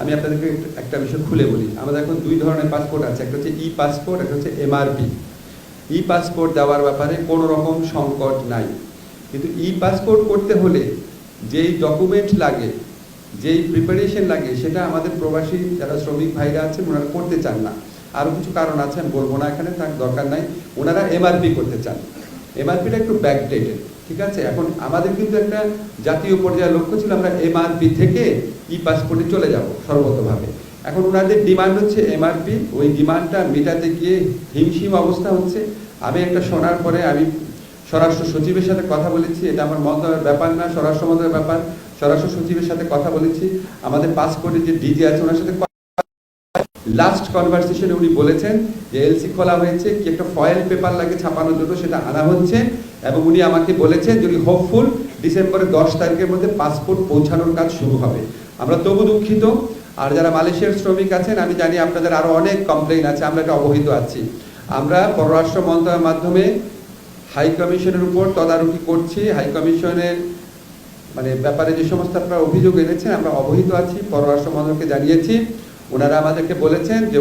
আমি আপনাদেরকে একটা বিষয় খুলে বলি। আমাদের এখন দুই ধরনের পাসপোর্ট আছে, একটা হচ্ছে ই পাসপোর্ট একটা হচ্ছে এমআরপি ই পাসপোর্ট দেওয়ার ব্যাপারে কোনো রকম সংকট নাই। কিন্তু ই পাসপোর্ট করতে হলে যেই ডকুমেন্ট লাগে, যেই প্রিপারেশন লাগে, সেটা আমাদের প্রবাসী যারা শ্রমিক ভাইরা আছেন, ওনারা করতে চান না। আরও কিছু কারণ আছে, আমি বলব না এখানে, তার দরকার নাই। ওনারা এমআরপি করতে চান। এমআরপিটা একটু ব্যাকডেটেড ঠিক আছে? এখন আমাদের কিন্তু একটা জাতীয় পর্যায়ে লক্ষ্য ছিল আমরা এমআরপি থেকে ই পাসপোর্টে চলে যাব সর্বতভাবে। এখন ওনাদের ডিমান্ড হচ্ছে এমআরপি ওই ডিমান্ডটা মেটাতে গিয়ে হিমশিম অবস্থা হচ্ছে। আমি একটা শোনার পরে আমি স্বরাষ্ট্র সচিবের সাথে কথা বলেছি, এটা আমার মন্ত্রণালয়ের ব্যাপার না, স্বরাষ্ট্র মন্ত্রণালয়ের ব্যাপার। স্বরাষ্ট্র সচিবের সাথে কথা বলেছি। আমাদের পাসপোর্টের যে ডিজি আছে, ওনার সাথে লাস্ট কনভারসেশনে উনি বলেছেন যে এলসি খোলা হয়েছে, কি একটা ফয়েল পেপার লাগে ছাপানোর জন্য, সেটা আনা হচ্ছে। এবং উনি আমাকে বলেছেন যদি হোপফুল ডিসেম্বরের দশ তারিখের মধ্যে পাসপোর্ট পৌঁছানোর কাজ শুরু হবে। আমরা তবু দুঃখিত। আর যারা মালয়েশিয়ার শ্রমিক আছেন, আমি জানি আপনাদের আরও অনেক কমপ্লেইন আছে, আমরা এটা অবহিত আছি। আমরা পররাষ্ট্র মন্ত্রণালয়ের মাধ্যমে হাই কমিশনের উপর তদারকি করছি। হাই কমিশনের মানে ব্যাপারে যে সমস্ত আপনারা অভিযোগ এনেছেন, আমরা অবহিত আছি, পররাষ্ট্র মন্ত্রণালয়কে জানিয়েছি। ওনারা আমাদেরকে বলেছেন যে